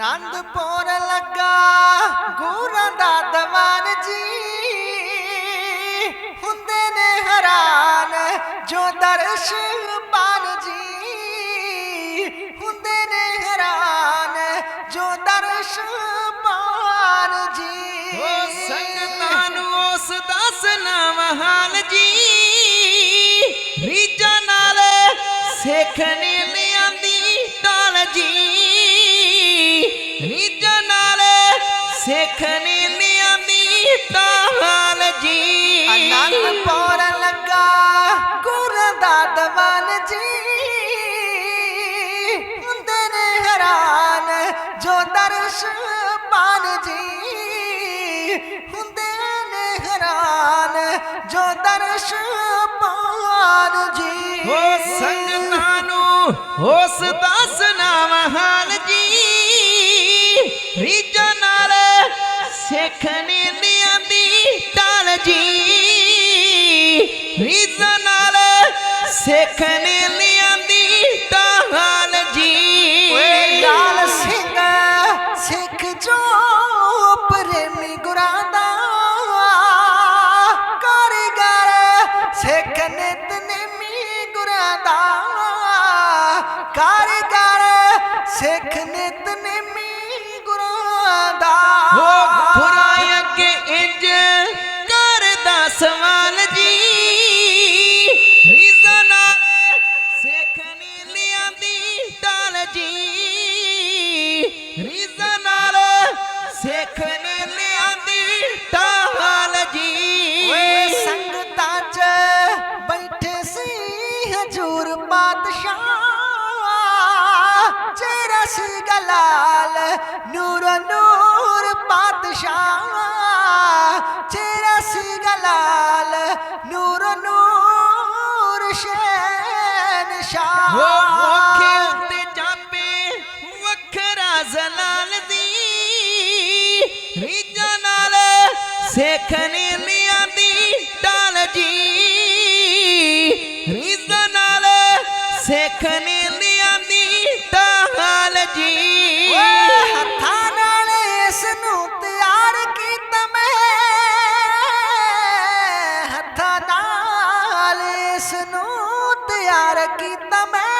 ਆਨੰਦਪੁਰ ਲੱਗਾ, ਗੁਰਾਂ ਦਾ ਦਵਾਨ ਜੀ। ਹੁੰਦੇ ਨੇ ਹੈਰਾਨ ਜੋ ਦਰਸ਼ ਪਾਨ ਜੀ। ਹੁੰਦੇ ਨੇ ਹੈਰਾਨ ਜੋ ਦਰਸ਼ ਪਾਨ ਜੀ। ਓ ਸੰਗਤਾਂ ਨੂੰ ਉਸ ਦਾ ਸੁਨਾਮ ਹਾਲ ਜੀ। ਰੀਜਾਂ ਨਾਲ ਸਿੱਖ ਆਨੰਦਪੁਰ ਲੱਗਾ ਗੁਰਾਂ ਦਾ ਦਵਾਨ ਜੀ। ਹੁੰਦੇ ਨੇ ਹੈਰਾਨ ਜੋ ਦਰਸ਼ ਪਾਨ ਜੀ। ਹੁੰਦੇ ਨੇ ਹੈਰਾਨ ਜੋ ਦਰਸ਼ ਪਾਨ ਜੀ। ਓ ਸੰਗਤਾਂ ਨੂੰ ਉਸ ਦਾ ਸੁਨਾਮ ਹਾਲ ਜੀ। ਰੀਜਾਂ ਨਾਲ ਸਿੱਖ ਨੇ ਲਿਆਂਦੀ ਸਿੱਖ ਨੇ ਲਿਆਂਦੀ ਟਾਲ ਜੀ। ਓਏ ਸੰਗਤਾਂ 'ਚ ਬੈਠੇ ਸੀ ਹਜੂਰ ਪਾਤਸ਼ਾਹ। ਚਿਹਰਾ ਸੀ ਗਲਾਲ ਨੂਰ ਨੂਰ ਪਾਤਸ਼ਾਹ। ਚਿਹਰਾ ਸੀ ਗਲਾਲ ਨੂਰ ਨੂਰ ਸ਼ੈਨ ਸ਼ਾਹ ਹੋ ਮੋਖੇ ਉੱਤੇ ਜਾਪੇ ਵੱਖਰਾ ਜ਼ਲਾਲ ਸਿੱਖ ਨੇ ਲਿਆਂਦੀ ਟਾਲ ਜੀ। ਰੀਜਾਂ ਨਾਲ ਸਿੱਖ ਨੇ ਲਿਆਂਦੀ ਟਾਲ ਜੀ। ਹੱਥਾਂ ਨਾਲ ਇਸ ਨੂੰ ਤਿਆਰ ਕੀਤਾ ਮੈਂ। ਹੱਥਾਂ ਨਾਲ ਇਸ ਨੂੰ ਤਿਆਰ ਕੀਤਾ ਮੈਂ।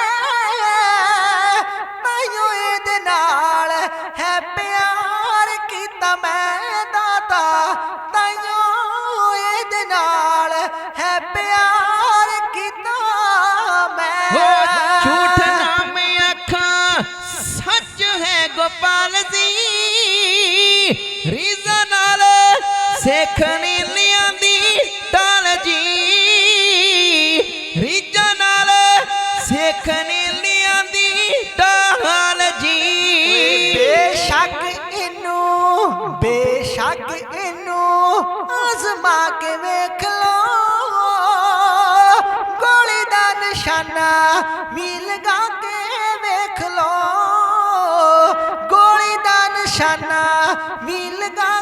ਗੋਪਾਲ ਜੀ। ਰੀਜ਼ਾ ਨਾਲ ਸੇਖਣੀ ਲਿਆਂਦੀ ਤਾਲ ਜੀ। ਰੀਜ਼ਾ ਨਾਲ ਸੇਖਣੀ ਲਿਆਂਦੀ ਟਾਲ ਜੀ। ਬੇਸ਼ੱਕ ਇਹਨੂੰ ਬੇਸ਼ੱਕ ਇਹਨੂੰ ਅਜ਼ਮਾ ਕੇ ਵੇਖ ਲਓ। ਗੋਲੀ ਦਾ ਨਿਸ਼ਾਨਾ ਵੀ ਲਗਾ নিশানা মিল গা